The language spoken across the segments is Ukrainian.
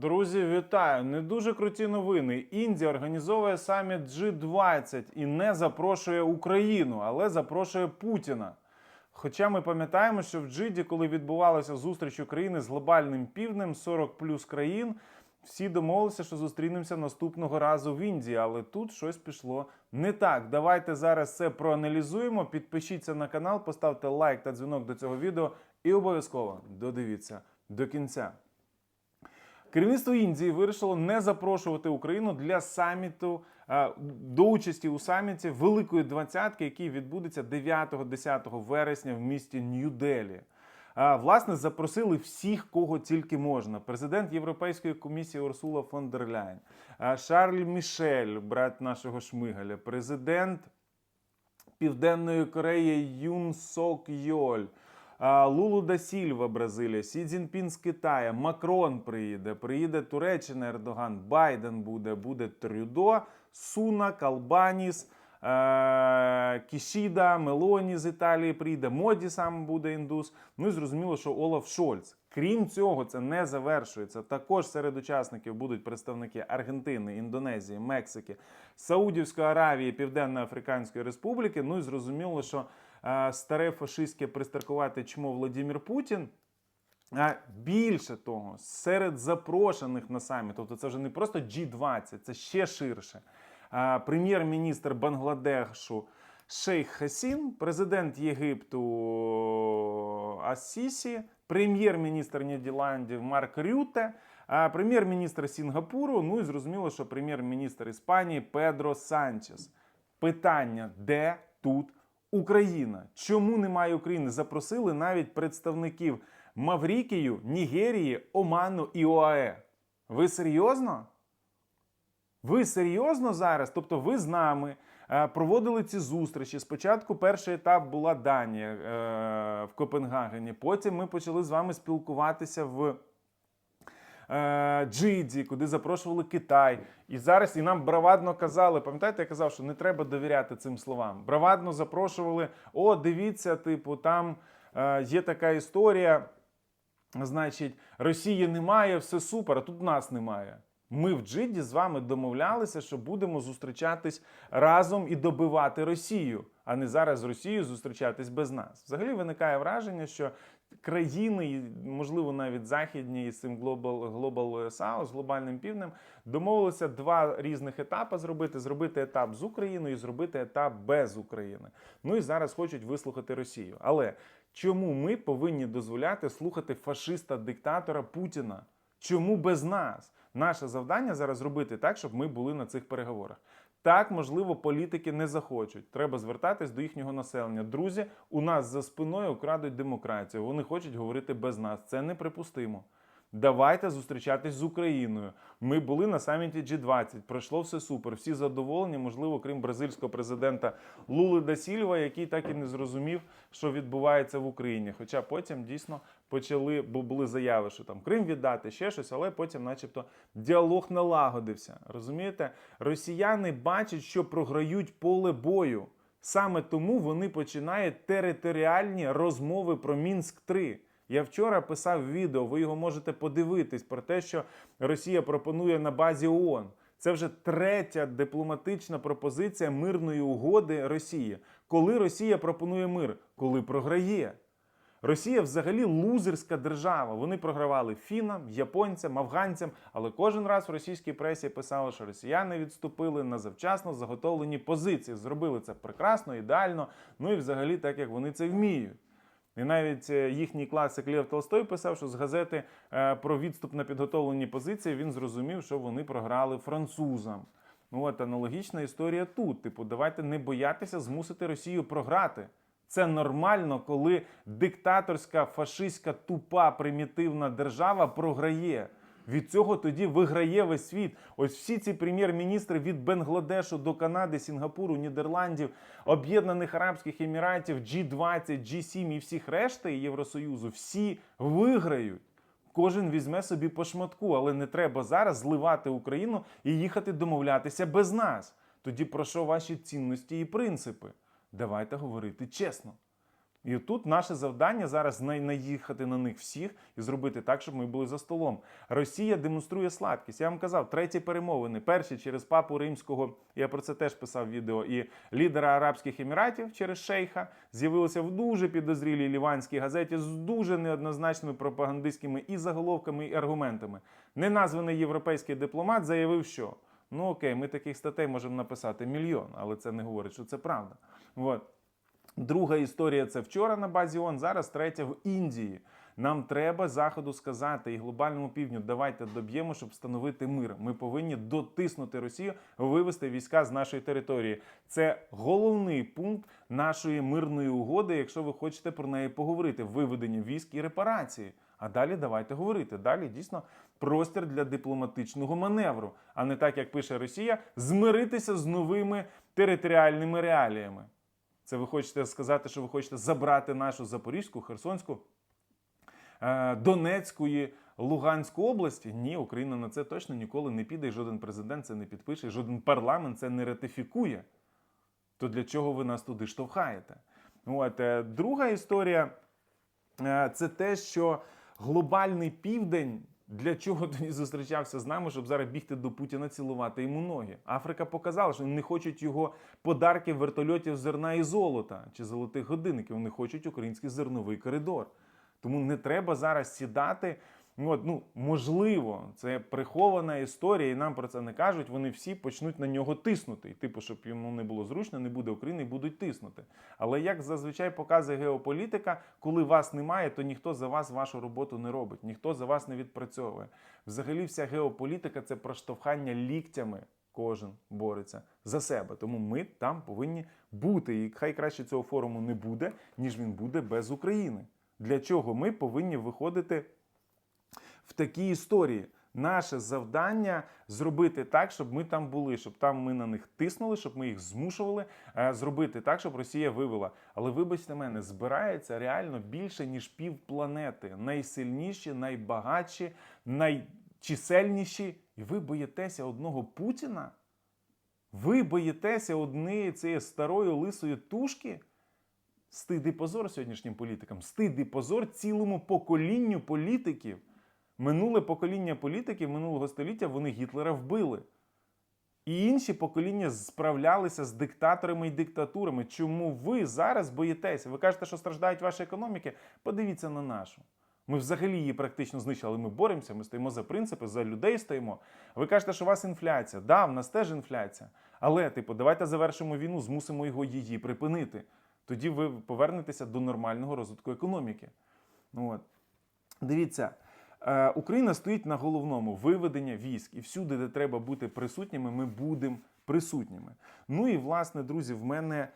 Друзі, вітаю! Не дуже круті новини. Індія організовує саміт G20 і не запрошує Україну, але запрошує Путіна. Хоча ми пам'ятаємо, що в Джиді, коли відбувалася зустріч України з глобальним півднем, 40 плюс країн, всі домовилися, що зустрінемося наступного разу в Індії, але тут щось пішло не так. Давайте зараз це проаналізуємо. Підпишіться на канал, поставте лайк та дзвінок до цього відео і обов'язково додивіться до кінця. Керівництво Індії вирішило не запрошувати Україну для саміту е, до участі у саміті Великої двадцятки, який відбудеться 9-10 вересня в місті Нью-Делі. Е, Власне, запросили всіх, кого тільки можна. Президент Європейської комісії Урсула фон дер Ляйн, е, Шарль Мішель, брат нашого Шмигаля, президент Південної Кореї Юн Сок Йоль. Лулу да Сільва, Бразилія, Сі Цзіньпін з Китаю, Макрон приїде, приїде Туреччина, Ердоган, Байден буде, буде Трюдо, Сунак, Албаніс, е- Кішіда, Мелоні з Італії приїде, Моді сам буде індус. Ну і зрозуміло, що Олаф Шольц. Крім цього, це не завершується. Також серед учасників будуть представники Аргентини, Індонезії, Мексики, Саудівської Аравії, Південно-Африканської Республіки. Ну і зрозуміло, що старе фашистське пристаркувати чмо Владимир Путін. А більше того, серед запрошених на саміт, тобто це вже не просто G20, це ще ширше. Прем'єр-міністр Бангладешу Шейх Хасін, президент Єгипту Асісі, прем'єр-міністр Нідерландів Марк Рюте, прем'єр-міністр Сінгапуру. Ну і зрозуміло, що прем'єр-міністр Іспанії Педро Санчес. Питання, де тут Україна? Чому немає України? Запросили навіть представників Маврікію, Нігерії, Оману і ОАЕ. Ви серйозно? Ви серйозно зараз? Тобто, ви з нами е, проводили ці зустрічі. Спочатку перший етап була Данія е, в Копенгагені. Потім ми почали з вами спілкуватися в Джиді, куди запрошували Китай. І зараз і нам бравадно казали, пам'ятаєте, я казав, що не треба довіряти цим словам. Бравадно запрошували: о, дивіться, типу, там е, є така історія. Значить, Росії немає, все супер, а тут нас немає. Ми в Джиді з вами домовлялися, що будемо зустрічатись разом і добивати Росію, а не зараз з Росією зустрічатись без нас. Взагалі виникає враження, що країни, можливо, навіть західні із цим Global, Global South, з глобальним півднем, домовилися два різних етапи зробити: зробити етап з Україною і зробити етап без України. Ну і зараз хочуть вислухати Росію. Але чому ми повинні дозволяти слухати фашиста-диктатора Путіна? Чому без нас? Наше завдання зараз зробити так, щоб ми були на цих переговорах. Так, можливо, політики не захочуть. Треба звертатись до їхнього населення. Друзі, у нас за спиною крадуть демократію. Вони хочуть говорити без нас. Це неприпустимо. Давайте зустрічатись з Україною. Ми були на саміті G20, пройшло все супер. Всі задоволені, можливо, крім бразильського президента Лули да Сільва, який так і не зрозумів, що відбувається в Україні. Хоча потім дійсно почали, бо були заяви, що там Крим віддати, ще щось, але потім, начебто, діалог налагодився. Розумієте, росіяни бачать, що програють поле бою. Саме тому вони починають територіальні розмови про Мінськ 3 я вчора писав відео, ви його можете подивитись про те, що Росія пропонує на базі ООН. Це вже третя дипломатична пропозиція мирної угоди Росії. Коли Росія пропонує мир, коли програє. Росія взагалі лузерська держава. Вони програвали фінам, японцям, афганцям, але кожен раз в російській пресі писали, що росіяни відступили на завчасно заготовлені позиції. Зробили це прекрасно, ідеально, ну і взагалі так, як вони це вміють. І навіть е, їхній класик Лев Толстой писав, що з газети е, про відступ на підготовлені позиції він зрозумів, що вони програли французам. Ну от аналогічна історія тут. Типу, давайте не боятися змусити Росію програти. Це нормально, коли диктаторська, фашистська, тупа, примітивна держава програє. Від цього тоді виграє весь світ. Ось всі ці прем'єр-міністри від Бангладешу до Канади, Сінгапуру, Нідерландів, Об'єднаних Арабських Еміратів, G20, G7 і всіх решти Євросоюзу, всі виграють. Кожен візьме собі по шматку, але не треба зараз зливати Україну і їхати домовлятися без нас. Тоді про що ваші цінності і принципи? Давайте говорити чесно. І тут наше завдання зараз наїхати на них всіх і зробити так, щоб ми були за столом. Росія демонструє слабкість. Я вам казав, треті перемовини. Перші через папу римського, я про це теж писав відео. І лідера Арабських Еміратів через шейха з'явилося в дуже підозрілій ліванській газеті з дуже неоднозначними пропагандистськими і заголовками, і аргументами. Неназваний європейський дипломат заявив, що ну окей, ми таких статей можемо написати мільйон, але це не говорить, що це правда. От. Друга історія це вчора на базі ООН, зараз третя в Індії. Нам треба заходу сказати і глобальному півдню, давайте доб'ємо, щоб встановити мир. Ми повинні дотиснути Росію, вивести війська з нашої території. Це головний пункт нашої мирної угоди, якщо ви хочете про неї поговорити: виведення військ і репарації. А далі давайте говорити. Далі дійсно простір для дипломатичного маневру, а не так, як пише Росія, змиритися з новими територіальними реаліями. Це ви хочете сказати, що ви хочете забрати нашу Запорізьку, Херсонську, е, Донецьку Луганську області? Ні, Україна на це точно ніколи не піде, і жоден президент це не підпише, жоден парламент це не ратифікує. То для чого ви нас туди штовхаєте? От, е, друга історія е, це те, що глобальний південь. Для чого тоді зустрічався з нами, щоб зараз бігти до Путіна, цілувати йому ноги? Африка показала, що не хочуть його подарків вертольотів зерна і золота чи золотих годинників. Вони хочуть український зерновий коридор. Тому не треба зараз сідати. От, ну, можливо, це прихована історія, і нам про це не кажуть. Вони всі почнуть на нього тиснути. Типу, щоб йому не було зручно, не буде України і будуть тиснути. Але як зазвичай показує геополітика, коли вас немає, то ніхто за вас вашу роботу не робить, ніхто за вас не відпрацьовує. Взагалі, вся геополітика це проштовхання ліктями. Кожен бореться за себе. Тому ми там повинні бути. І хай краще цього форуму не буде, ніж він буде без України. Для чого ми повинні виходити в такій історії? Наше завдання зробити так, щоб ми там були, щоб там ми на них тиснули, щоб ми їх змушували е, зробити так, щоб Росія вивела. Але вибачте мене, збирається реально більше ніж пів планети. Найсильніші, найбагатші, найчисельніші. І ви боїтеся одного Путіна? Ви боїтеся однієї цієї старої лисої тушки? Стид позор сьогоднішнім політикам, стид позор цілому поколінню політиків. Минуле покоління політиків минулого століття вони Гітлера вбили. І інші покоління справлялися з диктаторами і диктатурами. Чому ви зараз боїтеся? Ви кажете, що страждають ваші економіки? Подивіться на нашу. Ми взагалі її практично знищили. Ми боремося, ми стоїмо за принципи, за людей стоїмо. Ви кажете, що у вас інфляція. Да, в нас теж інфляція. Але, типу, давайте завершимо війну, змусимо його її припинити. Тоді ви повернетеся до нормального розвитку економіки. От. Дивіться, Україна стоїть на головному виведення військ. І всюди, де треба бути присутніми, ми будемо присутніми. Ну і власне, друзі, в мене е,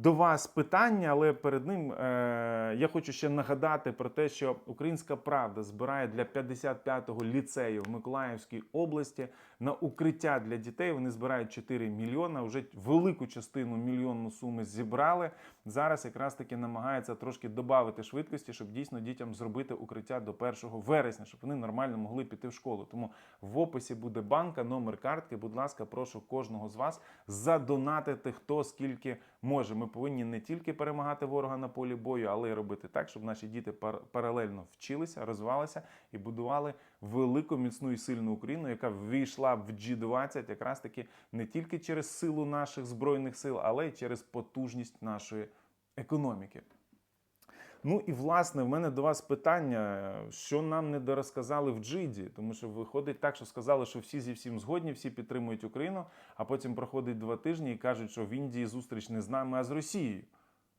до вас питання, але перед ним е, я хочу ще нагадати про те, що Українська Правда збирає для 55-го ліцею в Миколаївській області на укриття для дітей. Вони збирають 4 мільйона. Вже велику частину мільйонну суми зібрали. Зараз якраз таки намагаються трошки додати швидкості, щоб дійсно дітям зробити укриття до 1 вересня, щоб вони нормально могли піти в школу. Тому в описі буде банка, номер картки. Будь ласка, прошу кожного з вас задонатити хто скільки може. Ми повинні не тільки перемагати ворога на полі бою, але й робити так, щоб наші діти пар- паралельно вчилися, розвивалися і будували велику, міцну і сильну Україну, яка ввійшла в G20 якраз таки не тільки через силу наших збройних сил, але й через потужність нашої економіки. Ну і власне в мене до вас питання, що нам не дорозказали в Джиді, тому що виходить так, що сказали, що всі зі всім згодні, всі підтримують Україну, а потім проходить два тижні і кажуть, що в Індії зустріч не з нами, а з Росією.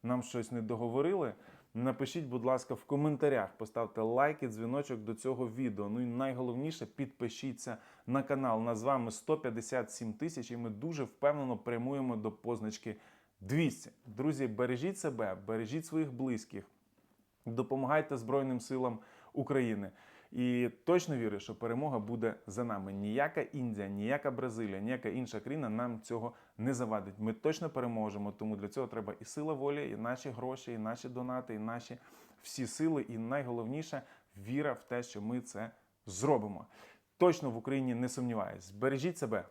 Нам щось не договорили. Напишіть, будь ласка, в коментарях, поставте лайк і дзвіночок до цього відео. Ну і найголовніше, підпишіться на канал. Нас з вами 157 тисяч, і ми дуже впевнено прямуємо до позначки 200. Друзі, бережіть себе, бережіть своїх близьких, допомагайте Збройним силам України. І точно вірю, що перемога буде за нами. Ніяка Індія, ніяка Бразилія, ніяка інша країна нам цього не завадить. Ми точно переможемо. Тому для цього треба і сила волі, і наші гроші, і наші донати, і наші всі сили. І найголовніше віра в те, що ми це зробимо. Точно в Україні не сумніваюсь. Бережіть себе,